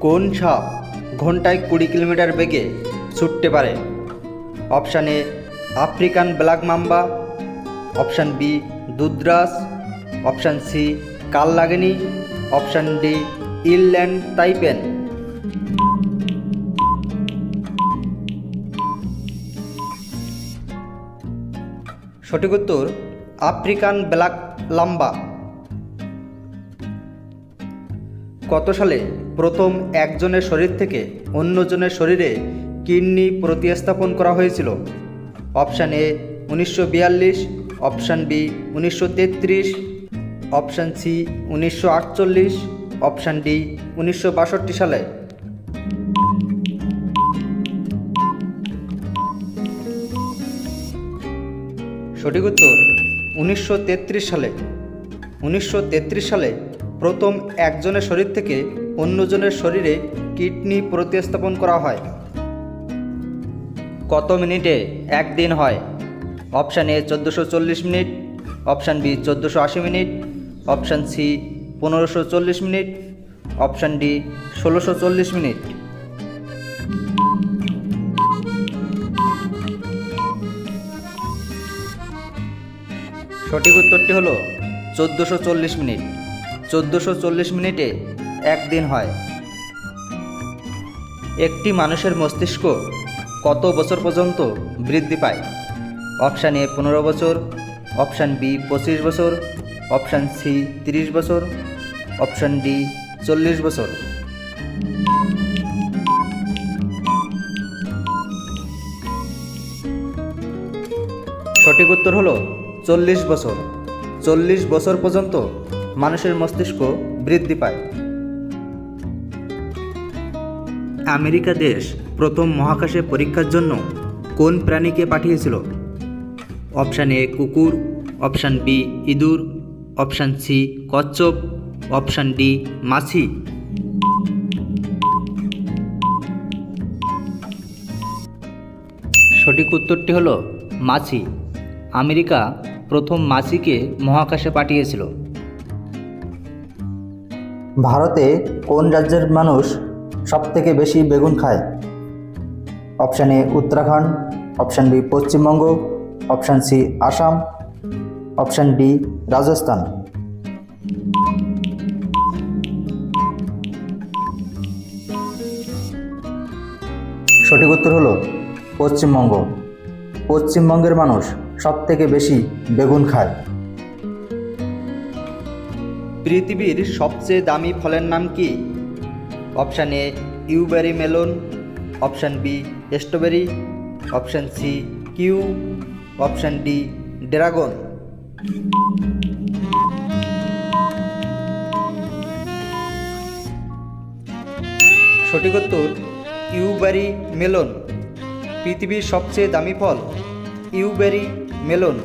কোন সাপ ঘন্টায় কুড়ি কিলোমিটার বেগে ছুটতে পারে? Option A, African black mamba. Option B দুধরাস option C কাললাগিনি অপশান ডি, ইলল্যান্ড তাইপেন। সঠিক উত্তর, আফ্রিকান ব্ল্যাক লাম্বা। কত সালে প্রথম একজনের শরীর থেকে অন্যজনের শরীরে কিডনি প্রতিস্থাপন করা হয়েছিল? অপশান এ উনিশশো বিয়াল্লিশ, অপশান বি উনিশশো তেত্রিশ, অপশান সি উনিশশো আটচল্লিশ, অপশান ডি উনিশশো বাষট্টি সালে। সঠিক উত্তর উনিশশো তেত্রিশ সালে। উনিশশো তেত্রিশ সালে প্রথম একজনের শরীর থেকে অন্যজনের শরীরে কিডনি প্রতিস্থাপন করা হয়। কত মিনিটে একদিন হয়? অপশান এ চোদ্দোশো চল্লিশ মিনিট, অপশান বি চোদ্দোশো আশি মিনিট, অপশান সি পনেরোশো চল্লিশ মিনিট, অপশান ডি ষোলোশো চল্লিশ মিনিট। সঠিক উত্তরটি হলো চোদ্দোশো চল্লিশ মিনিট। চোদ্দোশো মিনিটে একদিন হয়। একটি মানুষের মস্তিষ্ক কত বছর পর্যন্ত বৃদ্ধি পায়? অপশান এ পনেরো বছর, অপশান বি পঁচিশ বছর, অপশান সি তিরিশ বছর, অপশান ডি চল্লিশ বছর। সঠিক উত্তর হলো চল্লিশ বছর। চল্লিশ বছর পর্যন্ত মানুষের মস্তিষ্ক বৃদ্ধি পায়। আমেরিকা দেশ প্রথম মহাকাশে পরীক্ষার জন্য কোন প্রাণীকে পাঠিয়েছিল? অপশান এ কুকুর, অপশান বি ইঁদুর, অপশান সি কচ্ছপ, অপশান ডি মাছি। সঠিক উত্তরটি হলো মাছি। আমেরিকা প্রথম মাছিকে মহাকাশে পাঠিয়েছিল। ভারতে কোন রাজ্যের মানুষ সবথেকে বেশি বেগুন খায়? Option A Uttarakhand, option B Paschimbanga, option C Assam, option D Rajasthan. সঠিক উত্তর হলো পশ্চিমবঙ্গ। পশ্চিমবঙ্গের মানুষ সবথেকে বেশি বেগুন খায়। পৃথিবীর সবচেয়ে দামি ফলের নাম কি? Option A, Yubari melon. Option B, strawberry. Option C, kiwi. Option D, dragon. সঠিক উত্তর, ইউবেরি মেলন। পৃথিবীর সবচেয়ে দামি ফল, ইউবেরি মেলন।